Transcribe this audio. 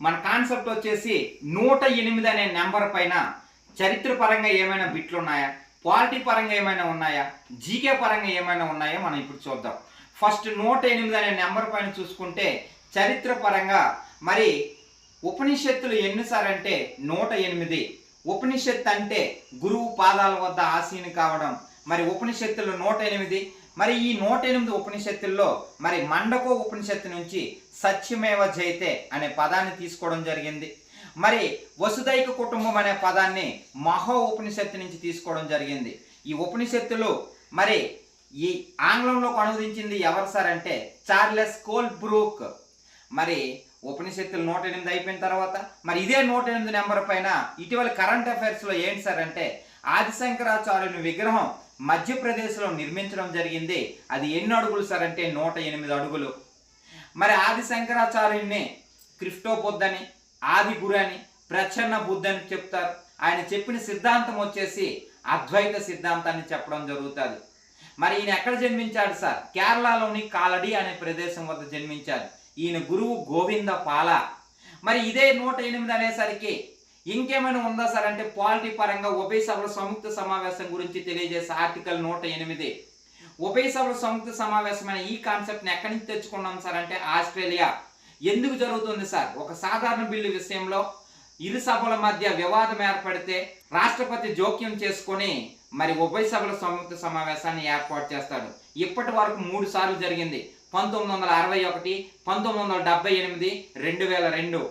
మన కాన్సెప్ట్ వచ్చేసి నూట ఎనిమిది అనే నెంబర్ పైన చరిత్ర పరంగా ఏమైనా బిట్లు ఉన్నాయా? పాలిటీ పరంగా ఏమైనా ఉన్నాయా? జీకే పరంగా ఏమైనా ఉన్నాయా? మనం ఇప్పుడు చూద్దాం. ఫస్ట్ నూట ఎనిమిది అనే నెంబర్ పైన చూసుకుంటే చరిత్ర పరంగా మరి ఉపనిషత్తులు ఎన్నిసారంటే నూట ఎనిమిది. ఉపనిషత్ అంటే గురువు పాదాల వద్ద ఆసీని కావడం మరి ఉపనిషత్తులు నూట ఎనిమిది మరి ఈ నూట ఎనిమిది ఉపనిషత్తుల్లో మరి మండకో ఉపనిషత్తు నుంచి సత్యమేవ జైతే అనే పదాన్ని తీసుకోవడం జరిగింది. మరి వసుదైక కుటుంబం అనే పదాన్ని మహో ఉపనిషత్తు నుంచి తీసుకోవడం జరిగింది. ఈ ఉపనిషత్తులు మరి ఈ ఆంగ్లంలో అనువదించింది ఎవరు సార్ అంటే చార్లెస్ కోల్ బ్రూక్ మరి ఉపనిషత్తులు నూట ఎనిమిది అయిపోయిన తర్వాత మరి ఇదే నూట ఎనిమిది నెంబర్ పైన ఇటీవల కరెంట్ అఫైర్స్లో ఏంటి సార్ అంటే ఆదిశంకరాచార్యుని విగ్రహం మధ్యప్రదేశ్లో నిర్మించడం జరిగింది. అది ఎన్ని అడుగులు సార్ అంటే నూట ఎనిమిది అడుగులు. మరి ఆది శంకరాచార్యుని క్రిప్టో బుద్ధ అని ఆది గురు అని ప్రచ్ఛన్న బుద్ధ అని చెప్తారు. ఆయన చెప్పిన సిద్ధాంతం వచ్చేసి అద్వైత సిద్ధాంతాన్ని చెప్పడం జరుగుతుంది. మరి ఈయన ఎక్కడ జన్మించాడు సార్? కేరళలోని కాలడి అనే ప్రదేశం వద్ద జన్మించాడు. ఈయన గురువు గోవింద పాల మరి ఇదే నూట ఎనిమిది అనేసరికి ఇంకేమైనా ఉందా సార్? అంటే పాలిటీ పరంగా ఉభయ సభల సంయుక్త సమావేశం గురించి తెలియజేసే ఆర్టికల్ నూట ఎనిమిది. ఉభయ సభల సంయుక్త సమావేశమైన ఈ కాన్సెప్ట్ని ఎక్కడి నుంచి తెచ్చుకున్నాం సార్? అంటే ఆస్ట్రేలియా. ఎందుకు జరుగుతుంది సార్? ఒక సాధారణ బిల్లు విషయంలో ఇరు సభల మధ్య వివాదం ఏర్పడితే రాష్ట్రపతి జోక్యం చేసుకొని మరి ఉభయ సభల సంయుక్త సమావేశాన్ని ఏర్పాటు చేస్తాడు. ఇప్పటి వరకు మూడు సార్లు జరిగింది. పంతొమ్మిది వందల అరవై ఒకటి పంతొమ్మిది వందల డెబ్బై ఎనిమిది రెండు వేల రెండు.